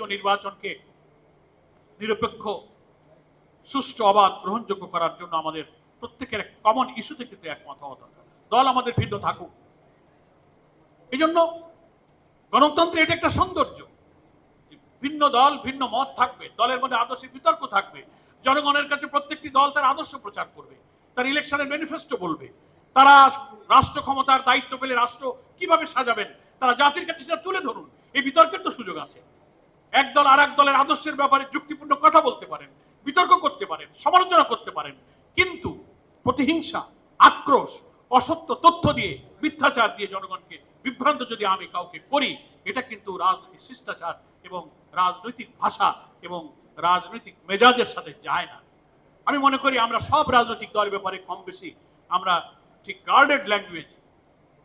জাতীয় নির্বাচনকে নিরপেক্ষ, সুষ্ঠু অবাধ গ্রহণযোগ্য করার জন্য আমাদের প্রত্যেকের কমন ইস্যুতে কিন্তু একমত হওয়া দরকার। দল আমাদের ভিন্ন থাকুক। এই জন্য গণতন্ত্রে এটা একটা সৌন্দর্য। ভিন্ন দল, ভিন্ন মত থাকবে, দলের মধ্যে আদর্শিক বিতর্ক থাকবে, জনগণের কাছে প্রত্যেকটি দল তার আদর্শ প্রচার করবে, তার ইলেকশনের ম্যানিফেস্টো বলবে, তারা রাষ্ট্র ক্ষমতার দায়িত্ব পেলে রাষ্ট্র কীভাবে সাজাবেন, তারা জাতির কাছে তুলে ধরুন, এই বিতর্কের তো সুযোগ আছে। এক দল আর এক দলের আদর্শের ব্যাপারে যুক্তিপূর্ণ কথা বলতে পারেন, বিতর্ক করতে পারেন, সমালোচনা করতে পারেন। কিন্তু প্রতিহিংসা, আক্রোশ, অসত্য তথ্য দিয়ে, মিথ্যাচার দিয়ে জনগণকে বিভ্রান্ত যদি আমি কাউকে করি, এটা কিন্তু রাজনৈতিক শিষ্টাচার এবং রাজনৈতিক ভাষা এবং রাজনৈতিক মেজাজের সাথে যায় না। আমি মনে করি আমরা সব রাজনৈতিক দলের ব্যাপারে কম বেশি, আমরা ঠিক গার্ডেড ল্যাঙ্গুয়েজ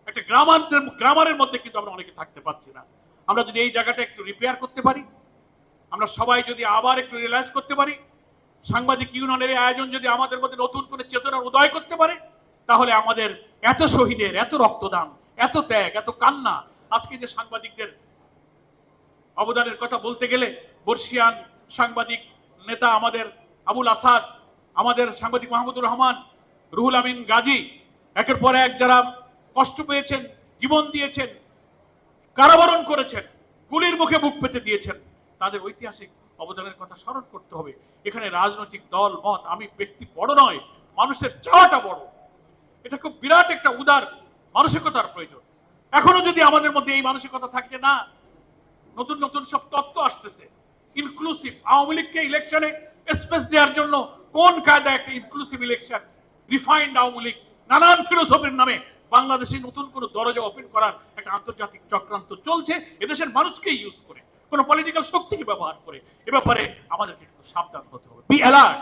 একটা গ্রামার গ্রামারের মধ্যে কিন্তু আমরা অনেকে থাকতে পারছি না। আমরা যদি এই জায়গাটা একটু রিপেয়ার করতে পারি আমরা সবাই যদি আবার একটু রিয়েলাইজ করতে পারি, সাংবাদিক ইউনিয়নের এই আয়োজন যদি আমাদের মধ্যে নতুন করে চেতনার উদয় করতে পারে, তাহলে আমাদের এত শহীদের, এত রক্তদান, এত ত্যাগ, এত কান্না, আজকে যে সাংবাদিকদের অবদানের কথা বলতে গেলে, বর্ষিয়ান সাংবাদিক নেতা আমাদের আবুল আসাদ, আমাদের সাংবাদিক মাহমুদুর রহমান, রুহুল আমিন গাজী, একের পর এক যারা কষ্ট পেয়েছেন, জীবন দিয়েছেন, কারাবরণ করেছেন, গুলির মুখে বুক পেতে দিয়েছেন। তাদের ঐতিহাসিক অবদানের কথা স্মরণ করতে হবে। এখানে রাজনৈতিক দল, মত, আমি ব্যক্তি বড় নয়, মানুষের চাওয়াটা বড়। এটা খুব বিরাট একটা উদার মানসিকতার প্রয়োজন। এখনও যদি আমাদের মধ্যে এই মানসিকতা থাকে না, নতুন নতুন সব তত্ত্ব আসতেছে। ইনক্লুসিভ আওয়ামী লীগকে ইলেকশনে স্পেস দেওয়ার জন্য কোন কায়দা একটা inclusive election refined Awami League, নানান ফিলোসফির নামে বাংলাদেশে নতুন কোনো দরজা ওপেন করার একটা আন্তর্জাতিক চক্রান্ত চলছে, এদেশের মানুষকে ইউজ করে। কোন পলিটিক্যাল শক্তিকে ব্যবহার করে, এ ব্যাপারে আমাদেরকে একটু সাবধান হতে হবে। বি অ্যালার্ট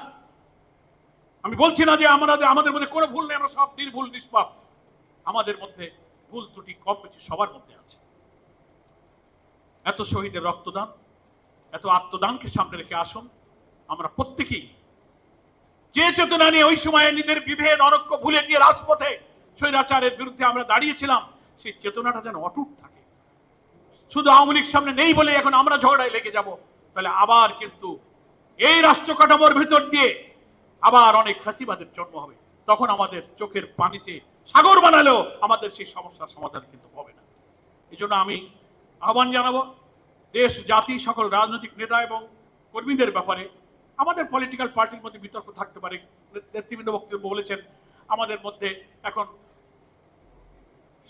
আমি বলছি না যে আমরা আমাদের মধ্যে কোনো ভুল নেই, আমরা সব নির্ভুল নিষ্পাপ। আমাদের মধ্যে ভুল ত্রুটি কম বেশি সবার মধ্যে আছে। এত শহীদের রক্তদান, এত আত্মদানকে সামনে রেখে আসুন। আমরা প্রত্যেকেই যে চেতনা নিয়ে ওই সময়ে নিজের বিভেদ অনক্য ভুলে গিয়ে রাজপথে স্বৈরাচারের বিরুদ্ধে আমরা দাঁড়িয়েছিলাম, সেই চেতনাটা যেন অটুট থাকে। শুধু আওয়ামী লীগ সামনে নেই বলে এখন আমরা ঝগড়ায় লেগে যাব। তাহলে আবার কিন্তু এই রাষ্ট্র কাঠামোর ভিতর দিয়ে আবার অনেক ফাঁসিবাদের জন্ম হবে। তখন আমাদের চোখের পানিতে সাগর বানালেও আমাদের সেই সমস্যার সমাধান কিন্তু হবে না। এই আমি আহ্বান জানাব, দেশ, জাতি, সকল রাজনৈতিক নেতা এবং কর্মীদের ব্যাপারে আমাদের পলিটিক্যাল পার্টির মধ্যে বিতর্ক থাকতে পারে। নেতৃবৃন্দ বক্তব্য বলেছেন, আমাদের মধ্যে এখন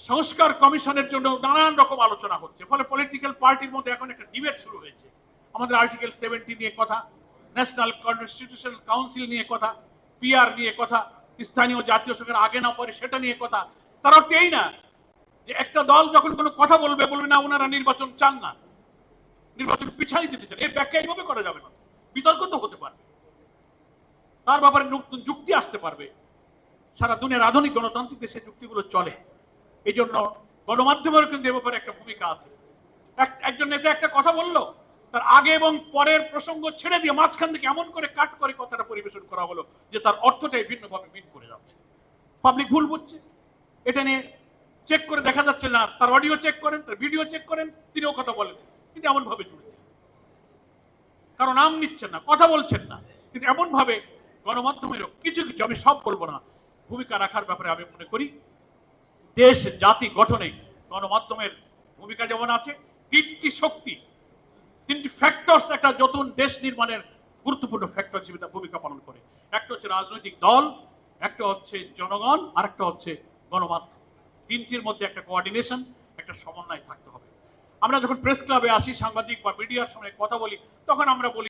সংস্কার কমিশনের জন্য নানান রকম আলোচনা হচ্ছে। ফলে পলিটিক্যাল পার্টির মধ্যে এখন একটা ডিবেট শুরু হয়েছে। আমাদের আর্টিকেল সেভেন্টি নিয়ে কথা ন্যাশনাল কনস্টিটিউশনাল কাউন্সিল নিয়ে কথা পিআর নিয়ে কথা, স্থানীয় জাতীয় সরকার আগে না পরে সেটা নিয়ে কথা। তার এই না যে একটা দল যখন কোনো কথা বলবে বলবে না, ওনারা নির্বাচন চান না। নির্বাচন পিছাই দিতে চান। এর ব্যাখ্যা এইভাবে করা যাবে না। বিতর্ক তো হতে পারবে তার ব্যাপারে নতুন যুক্তি আসতে পারবে। সারা দুনিয়ার আধুনিক গণতান্ত্রিক দেশে যুক্তিগুলো চলে। এই জন্য গণমাধ্যমের কিন্তু এ ব্যাপারে একটা ভূমিকা আছে। একজন নেতা একটা কথা বলল, তার আগে এবং পরের প্রসঙ্গ ছেড়ে দিয়ে মাঝখান থেকে এমন করে কাট করে কথাটা পরিবেশন করা হলো যে তার অর্থটাই ভিন্নভাবে মিন করে যাচ্ছে। পাবলিক ভুল বুঝছে। এটা নিয়ে চেক করে দেখা যাচ্ছে না, তার অডিও চেক করেন, তার ভিডিও চেক করেন, তিনিও কথা বলেন। কিন্তু এমন ভাবে জুড়ে। কারণ নাম নিচ্ছেন না, কথা বলছেন না। কিন্তু এমন ভাবে গণমাধ্যমেরও কিছু কিছু, আমি সব বলব না, ভূমিকা রাখার ব্যাপারে আমি মনে করি। দেশ, জাতি গঠনে গণমাধ্যমের ভূমিকা যেমন আছে, তিনটি শক্তি, তিনটি ফ্যাক্টরস একটা নতুন দেশ নির্মাণের গুরুত্বপূর্ণ ফ্যাক্টর হিসেবে ভূমিকা পালন করে। একটা হচ্ছে রাজনৈতিক দল, একটা হচ্ছে জনগণ, আর একটা হচ্ছে গণমাধ্যম। তিনটির মধ্যে একটা কোঅর্ডিনেশন একটা সমন্বয় থাকতে হবে। আমরা যখন প্রেস ক্লাবে আসি, সাংবাদিক বা মিডিয়ার সঙ্গে কথা বলি, তখন আমরা বলি